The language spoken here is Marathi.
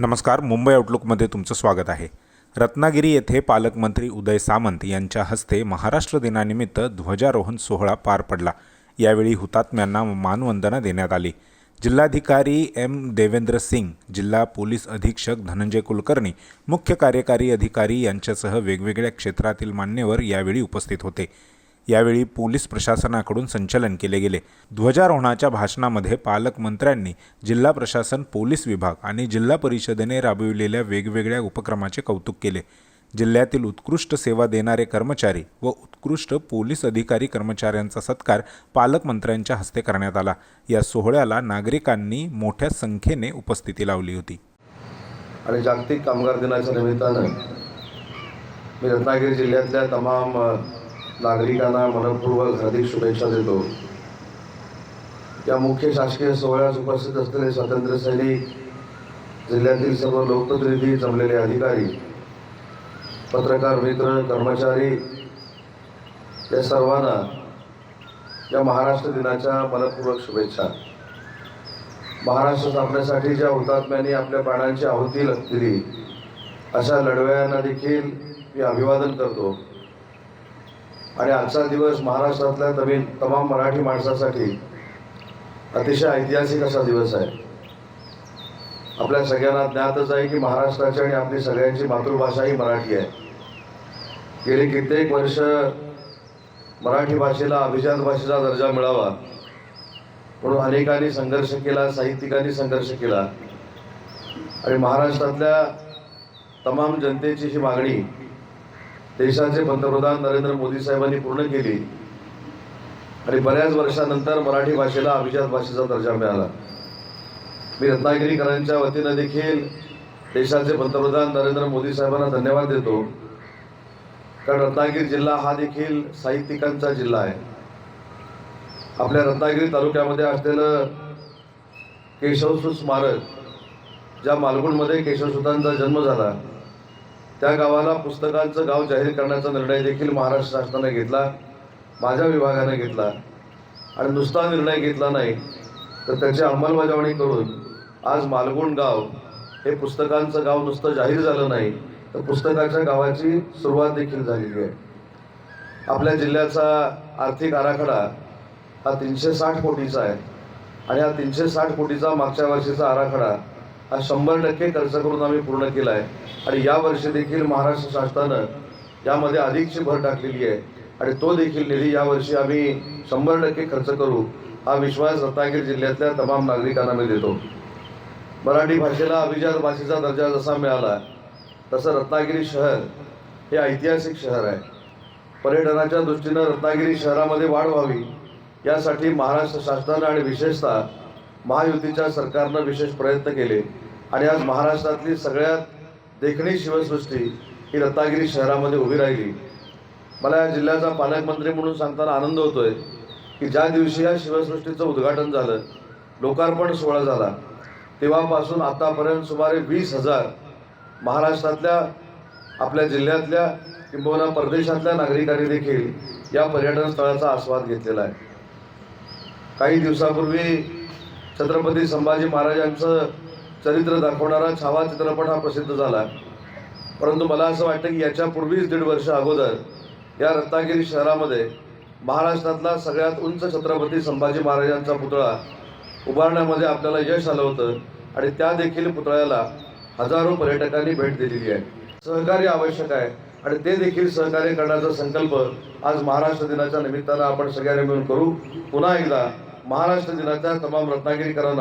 नमस्कार मुंबई आउटलुकमध्ये तुमचं स्वागत आहे. रत्नागिरी येथे पालकमंत्री उदय सामंत यांच्या हस्ते महाराष्ट्र दिनानिमित्त ध्वजारोहण सोहळा पार पडला. यावेळी हुतात्म्यांना मानवंदना देण्यात आली. जिल्हाधिकारी एम देवेंद्र सिंग जिल्हा पोलीस अधीक्षक धनंजय कुलकर्णी मुख्य कार्यकारी अधिकारी यांच्यासह वेगवेगळ्या क्षेत्रातील मान्यवर यावेळी उपस्थित होते. यावेळी पोलीस प्रशासनाकडून संचलन केले गेले. ध्वजारोहणाच्या भाषणामध्ये पालकमंत्र्यांनी जिल्हा प्रशासन पोलीस विभाग आणि जिल्हा परिषदेने राबविलेल्या वेगवेगळ्या उपक्रमाचे कौतुक केले. जिल्ह्यातील उत्कृष्ट सेवा देणारे कर्मचारी व उत्कृष्ट पोलीस अधिकारी कर्मचाऱ्यांचा सत्कार पालकमंत्र्यांच्या हस्ते करण्यात आला. या सोहळ्याला नागरिकांनी मोठ्या संख्येने उपस्थिती लावली होती. आणि जागतिक कामगार दिनाच्या निमित्तानं मी रत्नागिरी जिल्ह्यातल्या तमाम नागरिकांना मनपूर्वक हार्दिक शुभेच्छा देतो. या मुख्य शासकीय सोहळ्यास उपस्थित असलेले स्वातंत्र्य सैनिक जिल्ह्यातील सर्व लोकप्रतिनिधी जमलेले अधिकारी पत्रकार मित्र कर्मचारी या सर्वांना या महाराष्ट्र दिनाच्या मनपूर्वक शुभेच्छा. महाराष्ट्र स्थापनेसाठी ज्या हुतात्म्यांनी आपल्या प्राणांची आहुती दिली अशा लढवयांना देखील मी अभिवादन करतो. आणि आजचा दिवस महाराष्ट्रातल्या तमिळ तमाम मराठी माणसासाठी अतिशय ऐतिहासिक असा दिवस आहे. आपल्या सगळ्यांना ज्ञातच आहे की महाराष्ट्राची आणि आपली सगळ्यांची मातृभाषा ही मराठी आहे. गेली कित्येक वर्ष मराठी भाषेला अभिजात भाषेचा दर्जा मिळावा. म्हणून अनेकांनी संघर्ष केला साहित्यिकांनी संघर्ष केला. आणि महाराष्ट्रातल्या तमाम जनतेची ही मागणी देशाचे पंतप्रधान नरेंद्र मोदी साहेबांनी पूर्ण केली. आणि बऱ्याच वर्षानंतर मराठी भाषेला अभिजात भाषेचा दर्जा मिळाला. मी रत्नागिरीकरांच्या वतीनं देखील देशाचे पंतप्रधान नरेंद्र मोदी साहेबांना धन्यवाद देतो. कारण रत्नागिरी जिल्हा हा देखील साहित्यिकांचा जिल्हा आहे. आपल्या रत्नागिरी तालुक्यामध्ये असलेलं केशवसूत स्मारक ज्या मालगुणमध्ये केशवसुतांचा जन्म झाला त्या गावाला पुस्तकांचं गाव जाहीर करण्याचा निर्णय देखील महाराष्ट्र शासनाने घेतला माझ्या विभागाने घेतला. आणि नुसता निर्णय घेतला नाही तर त्याची अंमलबजावणी करून आज मालगुण गाव हे पुस्तकांचं गाव नुसतं जाहीर झालं नाही तर पुस्तकाच्या गावाची सुरुवात देखील झालेली आहे. आपल्या जिल्ह्याचा आर्थिक आराखडा हा तीनशे साठ कोटीचा आहे. आणि हा तीनशे साठ कोटीचा मागच्या वर्षीचा आराखडा हा शंभर टक्के खर्च करून आम्ही पूर्ण केला आहे. आणि या वर्षी देखील महाराष्ट्र शासनानं यामध्ये अधिकची भर टाकलेली आहे. आणि तो देखील निधी यावर्षी आम्ही शंभर टक्के खर्च करू हा विश्वास रत्नागिरी जिल्ह्यातल्या तमाम नागरिकांना मी देतो. मराठी भाषेला अभिजात भाषेचा दर्जा जसा मिळाला तसं रत्नागिरी शहर हे ऐतिहासिक शहर आहे. पर्यटनाच्या दृष्टीनं रत्नागिरी शहरामध्ये वाढ व्हावी यासाठी महाराष्ट्र शासनानं आणि विशेषतः महायुतीच्या सरकारनं विशेष प्रयत्न केले. आणि आज महाराष्ट्रातली सगळ्यात देखणी शिवसृष्टी ही रत्नागिरी शहरामध्ये उभी राहिली. मला या जिल्ह्याचा पालकमंत्री म्हणून सांगताना आनंद होतोय की ज्या दिवशी या शिवसृष्टीचं उद्घाटन झालं लोकार्पण सोहळा झाला तेव्हापासून आतापर्यंत सुमारे वीस हजार महाराष्ट्रातल्या आपल्या जिल्ह्यातल्या किंबहुना परदेशातल्या नागरिकांनी देखील या पर्यटन स्थळाचा आस्वाद घेतलेला आहे. काही दिवसापूर्वी छत्रपती संभाजी महाराजांचं चरित्र दाखवणारा छावा चित्रपट हा प्रसिद्ध झाला. परंतु मला असं वाटतं की याच्यापूर्वीच दीड वर्ष अगोदर या रत्नागिरी शहरामध्ये महाराष्ट्रातला सगळ्यात उंच छत्रपती संभाजी महाराजांचा पुतळा उभारण्यामध्ये आपल्याला यश आलं होतं आणि त्या देखील पुतळ्याला हजारो पर्यटकांनी भेट दिलेली आहे. सहकार्य आवश्यक आहे आणि ते देखील सहकार्य करण्याचा संकल्प आज महाराष्ट्र दिनाच्या निमित्तानं आपण सगळ्यांनी मिळून करू. पुन्हा एकदा महाराष्ट्र दिनाच्या तमाम रत्नागिरीकरांना